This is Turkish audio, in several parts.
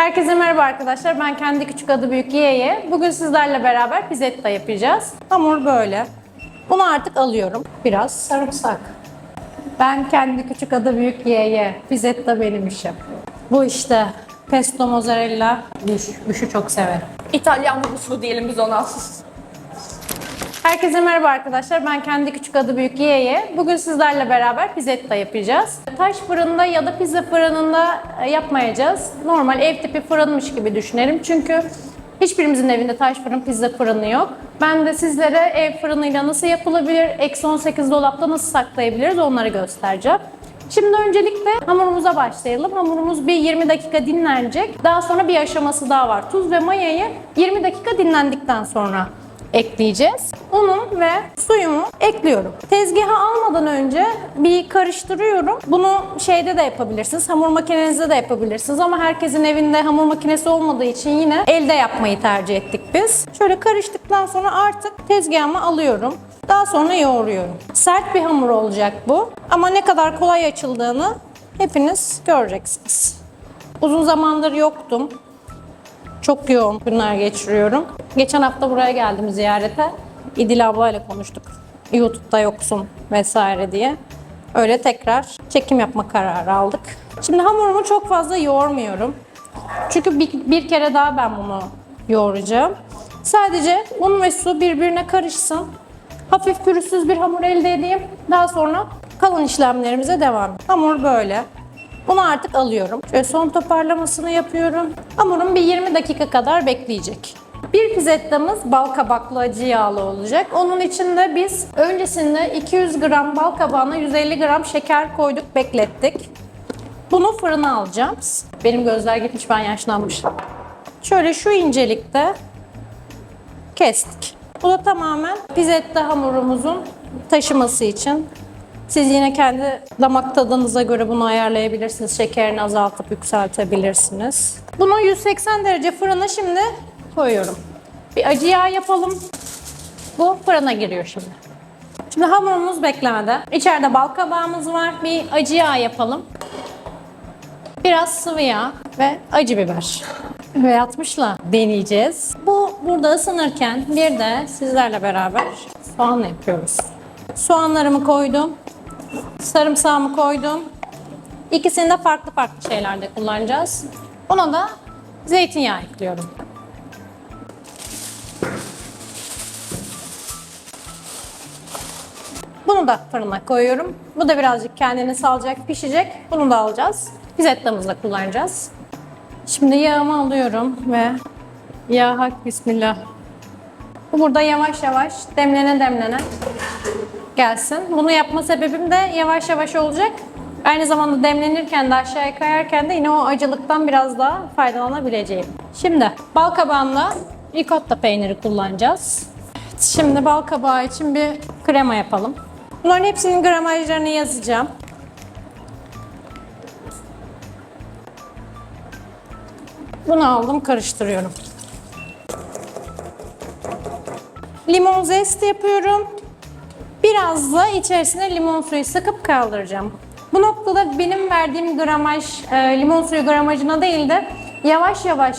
Herkese merhaba arkadaşlar. Ben kendi küçük adı büyük Y'ye. Bugün sizlerle beraber pizzetta yapacağız. Hamur böyle. Bunu artık alıyorum. Biraz sarımsak. Ben kendi küçük adı büyük Y'ye. Pizzetta benim işim. Bu işte pesto mozzarella. Büş, büşü çok severim. İtalyan mutlusu diyelim biz ona. Herkese merhaba arkadaşlar. Ben kendi küçük adı büyük Y'ye. Bugün sizlerle beraber pizzetta yapacağız. Taş fırında ya da pizza fırınında e, yapmayacağız. Normal ev tipi fırınmış gibi düşünelim. Çünkü hiçbirimizin evinde taş fırın, pizza fırını yok. Ben de sizlere ev fırınıyla nasıl yapılabilir, eksi 18 dolapta nasıl saklayabiliriz onları göstereceğim. Şimdi öncelikle hamurumuza başlayalım. Hamurumuz bir 20 dakika dinlenecek. Daha sonra bir aşaması daha var. Tuz ve mayayı 20 dakika dinlendikten sonra ekleyeceğiz. Unum ve suyumu ekliyorum. Tezgaha almadan önce bir karıştırıyorum. Bunu şeyde de yapabilirsiniz. Hamur makinenizde de yapabilirsiniz ama herkesin evinde hamur makinesi olmadığı için yine elde yapmayı tercih ettik biz. Şöyle karıştıktan sonra artık tezgahıma alıyorum. Daha sonra yoğuruyorum. Sert bir hamur olacak bu. Ama ne kadar kolay açıldığını hepiniz göreceksiniz. Uzun zamandır yoktum. Çok yoğun günler geçiriyorum. Geçen hafta buraya geldim ziyarete. İdil ablayla konuştuk. YouTube'da yoksun vesaire diye. Öyle tekrar çekim yapma kararı aldık. Şimdi hamurumu çok fazla yoğurmuyorum. Çünkü bir, bir kere daha ben bunu yoğuracağım. Sadece un ve su birbirine karışsın. Hafif pürüzsüz bir hamur elde edeyim. Daha sonra kalan işlemlerimize devam. Hamur böyle. Bunu artık alıyorum. Şöyle son toparlamasını yapıyorum. Hamurum bir 20 dakika kadar bekleyecek. Bir pizzettamız bal kabaklı acı yağlı olacak. Onun için de biz öncesinde 200 gram bal kabağına 150 gram şeker koyduk, beklettik. Bunu fırına alacağım. Benim gözler gitmiş, ben yaşlanmışım. Şöyle şu incelikte kestik. Bu da tamamen pizzetta hamurumuzun taşıması için. Siz yine kendi damak tadınıza göre bunu ayarlayabilirsiniz. Şekerini azaltıp yükseltebilirsiniz. Bunu 180 derece fırına şimdi koyuyorum. Bir acı yağ yapalım. Bu fırına giriyor şimdi. Şimdi hamurumuz beklemede. İçeride bal kabağımız var. Bir acı yağ yapalım. Biraz sıvı yağ ve acı biber. Ve 60'la deneyeceğiz. Bu burada ısınırken bir de sizlerle beraber soğan yapıyoruz. Soğanlarımı koydum. Sarımsağımı koydum. İkisini de farklı farklı şeylerde kullanacağız. Ona da zeytinyağı ekliyorum. Bunu da fırına koyuyorum. Bu da birazcık kendini salacak, pişecek. Bunu da alacağız. Pizzettamızda kullanacağız. Şimdi yağımı alıyorum ve ya hak bismillah. Bu burada yavaş yavaş demlene demlene gelsin. Bunu yapma sebebim de yavaş yavaş olacak. Aynı zamanda demlenirken de aşağıya kayarken de yine o acılıktan biraz daha faydalanabileceğim. Şimdi bal kabağında ricotta peyniri kullanacağız. Evet, şimdi bal kabağı için bir krema yapalım. Bunların hepsinin gramajlarını yazacağım. Bunu aldım karıştırıyorum. Limon zesti yapıyorum. Biraz da içerisine limon suyu sıkıp kaldıracağım. Bu noktada benim verdiğim gramaj, e, limon suyu gramajına değil de yavaş yavaş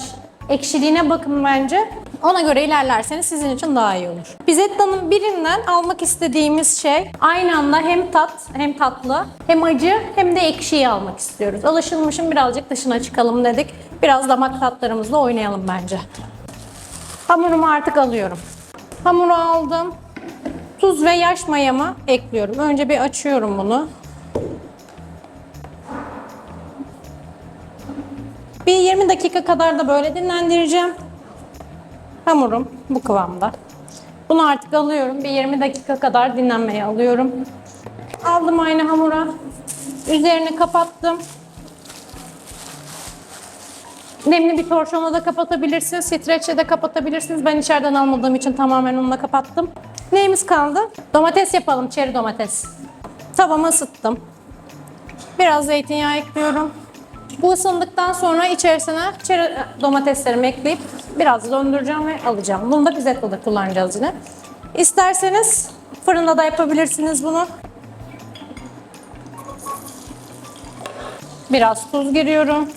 ekşiliğine bakın bence. Ona göre ilerlerseniz sizin için daha iyi olur. Pizzetta'nın birinden almak istediğimiz şey aynı anda hem tat hem tatlı hem acı hem de ekşiyi almak istiyoruz. Alışılmışın birazcık dışına çıkalım dedik. Biraz damak tatlarımızla oynayalım bence. Hamurumu artık alıyorum. Hamuru aldım. Tuz ve yaş mayamı ekliyorum. Önce bir açıyorum bunu. Bir 20 dakika kadar da böyle dinlendireceğim. Hamurum bu kıvamda. Bunu artık alıyorum. Bir 20 dakika kadar dinlenmeye alıyorum. Aldım aynı hamura. Üzerini kapattım. Nemli bir torşonla da kapatabilirsiniz. Streçle de kapatabilirsiniz. Ben içeriden almadığım için tamamen onunla kapattım. Neyimiz kaldı? Domates yapalım. Çeri domates. Tavamı ısıttım. Biraz zeytinyağı ekliyorum. Bu ısındıktan sonra içerisine çeri domateslerimi ekleyip biraz döndüreceğim ve alacağım. Bunu da pizzettada kullanacağız yine. İsterseniz fırında da yapabilirsiniz bunu. Biraz tuz giriyorum.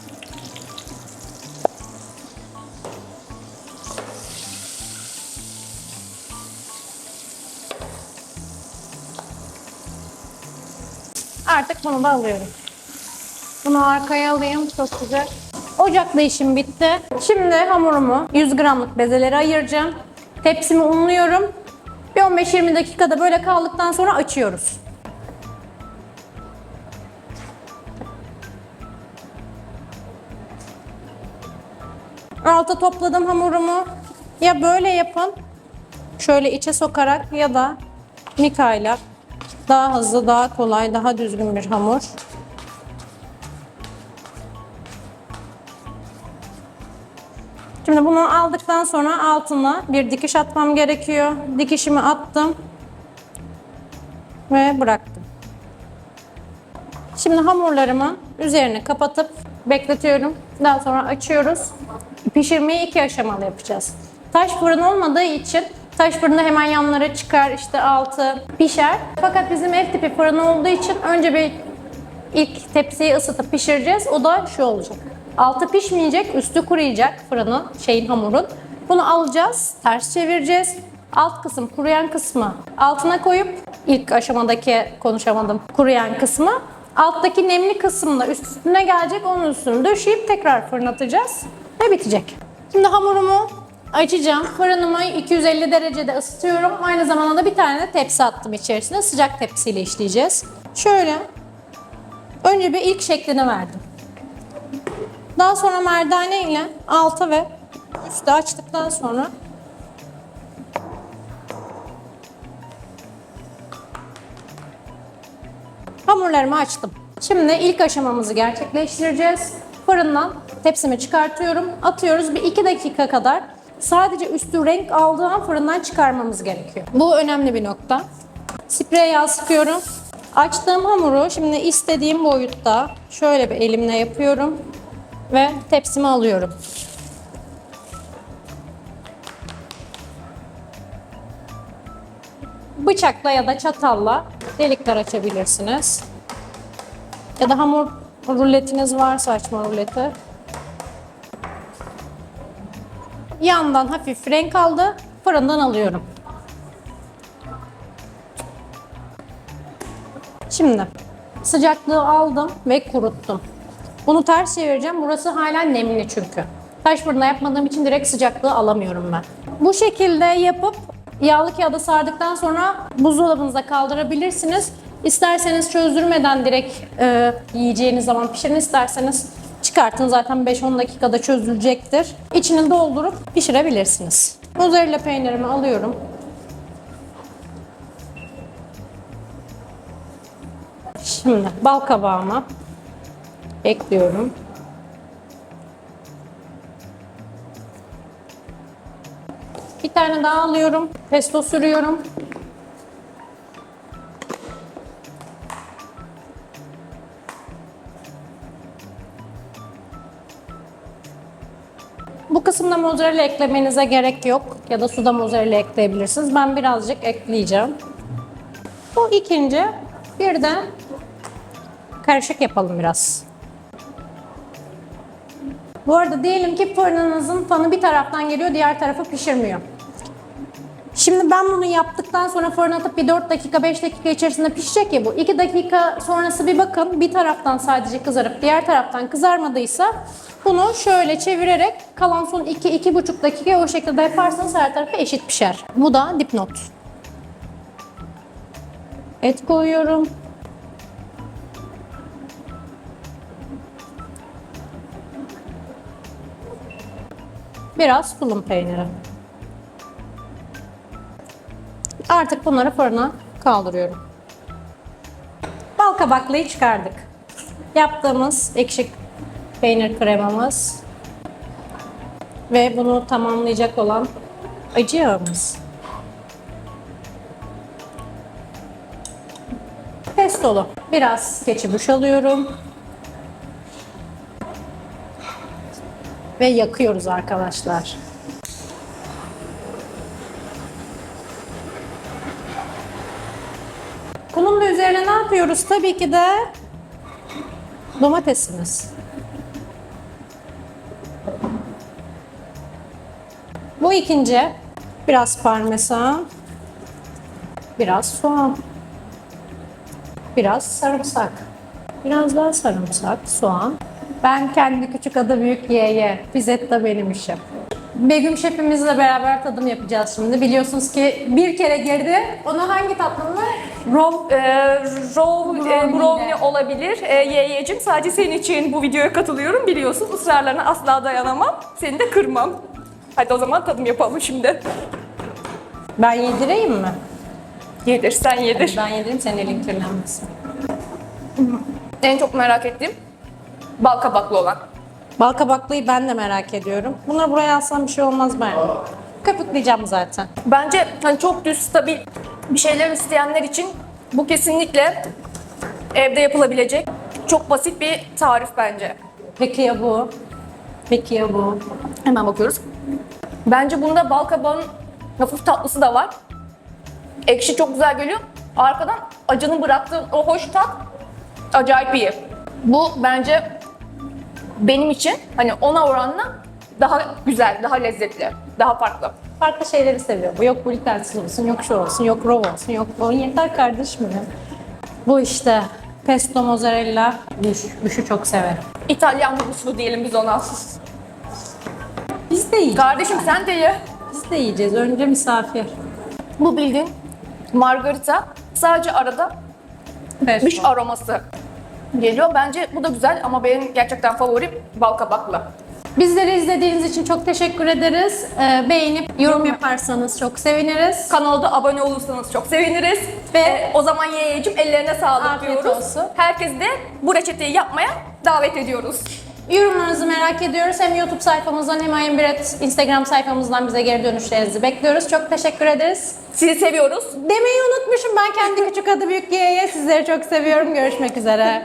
Bunu da alıyorum. Bunu arkaya alayım. Çok güzel. Ocakta işim bitti. Şimdi hamurumu 100 gramlık bezelere ayıracağım. Tepsimi unluyorum. Bir 15-20 dakikada böyle kaldıktan sonra açıyoruz. Alta topladım hamurumu. Ya böyle yapın. Şöyle içe sokarak ya da mikayla daha hızlı, daha kolay, daha düzgün bir hamur. Şimdi bunu aldıktan sonra altına bir dikiş atmam gerekiyor. Dikişimi attım ve bıraktım. Şimdi hamurlarımı üzerine kapatıp bekletiyorum. Daha sonra açıyoruz. Pişirmeyi iki aşamalı yapacağız. Taş fırın olmadığı için taş fırında hemen yanlara çıkar, işte altı pişer. Fakat bizim ev tipi fırın olduğu için önce bir ilk tepsiyi ısıtıp pişireceğiz. O da şu olacak. Altı pişmeyecek, üstü kuruyacak fırının, şeyin hamurun. Bunu alacağız, ters çevireceğiz. Alt kısım, kuruyan kısmı altına koyup ilk aşamadaki konuşamadım kuruyan kısmı alttaki nemli kısmında üstüne gelecek onun üstünü döşeyip tekrar fırınatacağız ve bitecek. Şimdi hamurumu açacağım. Fırınımı 250 derecede ısıtıyorum. Aynı zamanda da bir tane de tepsi attım içerisine. Sıcak tepsiyle işleyeceğiz. Şöyle Önce bir ilk şeklini verdim. Daha sonra merdane ile alta ve üstte açtıktan sonra hamurlarımı açtım. Şimdi ilk aşamamızı gerçekleştireceğiz. Fırından tepsimi çıkartıyorum. Atıyoruz bir iki dakika kadar. Sadece üstü renk aldığı an fırından çıkarmamız gerekiyor. Bu önemli bir nokta. Sprey yağ sıkıyorum. Açtığım hamuru şimdi istediğim boyutta şöyle bir elimle yapıyorum ve tepsime alıyorum. Bıçakla ya da çatalla delikler açabilirsiniz. Ya da hamur ruletiniz varsa açma ruleti. Yandan hafif renk aldı. Fırından alıyorum. Şimdi sıcaklığı aldım ve kuruttum. Bunu ters çevireceğim. Burası hala nemli çünkü. Taş fırında yapmadığım için direkt sıcaklığı alamıyorum ben. Bu şekilde yapıp yağlı kağıda sardıktan sonra buzdolabınıza kaldırabilirsiniz. İsterseniz çözdürmeden direkt e, yiyeceğiniz zaman pişirin. isterseniz çıkartın zaten 5-10 dakikada çözülecektir. İçini doldurup pişirebilirsiniz. Mozzarella peynirimi alıyorum. Şimdi bal kabağımı ekliyorum. Bir tane daha alıyorum. Pesto sürüyorum. Bu kısımda mozzarella eklemenize gerek yok. Ya da suda mozzarella ekleyebilirsiniz. Ben birazcık ekleyeceğim. Bu ikinci. Bir de karışık yapalım biraz. Bu arada diyelim ki fırınınızın fanı bir taraftan geliyor, diğer tarafı pişirmiyor. Şimdi ben bunu yaptıktan sonra fırına atıp bir 4 dakika 5 dakika içerisinde pişecek ya bu. 2 dakika sonrası bir bakın bir taraftan sadece kızarıp diğer taraftan kızarmadıysa bunu şöyle çevirerek kalan son 2-2,5 dakika o şekilde yaparsanız her tarafı eşit pişer. Bu da dipnot. Et koyuyorum. Biraz tulum peyniri. Artık bunları fırına kaldırıyorum. Bal kabaklıyı çıkardık. Yaptığımız ekşi peynir kremamız ve bunu tamamlayacak olan acı yağımız. Pestolu. Biraz keçi alıyorum. Ve yakıyoruz arkadaşlar. Bunun da üzerine ne yapıyoruz? Tabii ki de domatesimiz. Bu ikinci. Biraz parmesan. Biraz soğan. Biraz sarımsak. Biraz daha sarımsak, soğan. Ben kendi küçük adı büyük Y'ye. Pizzetta benim işim. Begüm şefimizle beraber tadım yapacağız şimdi. Biliyorsunuz ki bir kere girdi. Onu hangi tatlımla? Rob Ee, roll, e, Brownie olabilir. Ee, Yeye'cim sadece senin için bu videoya katılıyorum biliyorsun. Israrlarına asla dayanamam. Seni de kırmam. Hadi o zaman tadım yapalım şimdi. Ben yedireyim mi? Yedir sen yedir. Ben yedireyim senin elin kirlenmesin. En çok merak ettiğim bal kabaklı olan. Bal kabaklıyı ben de merak ediyorum. Bunları buraya alsam bir şey olmaz bence. Köpükleyeceğim zaten. Bence hani çok düz, stabil bir şeyler isteyenler için bu kesinlikle evde yapılabilecek çok basit bir tarif bence. Peki ya bu? Peki ya bu? Hemen bakıyoruz. Bence bunda bal kabağının hafif tatlısı da var. Ekşi çok güzel geliyor. Arkadan acının bıraktığı o hoş tat acayip iyi. Bu bence benim için hani ona oranla daha güzel, daha lezzetli, daha farklı. Farklı şeyleri seviyor. Bu yok glutensiz olsun, yok şu olsun, yok rov olsun, yok bu. Yeter kardeşim ya. Bu işte pesto mozzarella. Büş, büşü çok severim. İtalyan mutlusu diyelim biz ona. Biz de yiyeceğiz. Kardeşim sen de ye. Biz de yiyeceğiz. Önce misafir. Bu bildiğin margarita sadece arada Pesto. büş aroması geliyor. Bence bu da güzel ama benim gerçekten favorim bal kabaklı. Bizleri izlediğiniz için çok teşekkür ederiz. Ee, beğenip yorum yaparsanız çok seviniriz. Kanalda abone olursanız çok seviniriz. Ve- Ve o zaman Yeye'cim ellerine sağlık Afiyet diyoruz. olsun. Herkesi de bu reçeteyi yapmaya davet ediyoruz. Yorumlarınızı merak ediyoruz. Hem YouTube sayfamızdan hem Ayınbiret Instagram sayfamızdan bize geri dönüşlerinizi bekliyoruz. Çok teşekkür ederiz. Sizi seviyoruz. Demeyi unutmuşum. Ben kendi küçük adı büyük Y'ye sizleri çok seviyorum. Görüşmek üzere.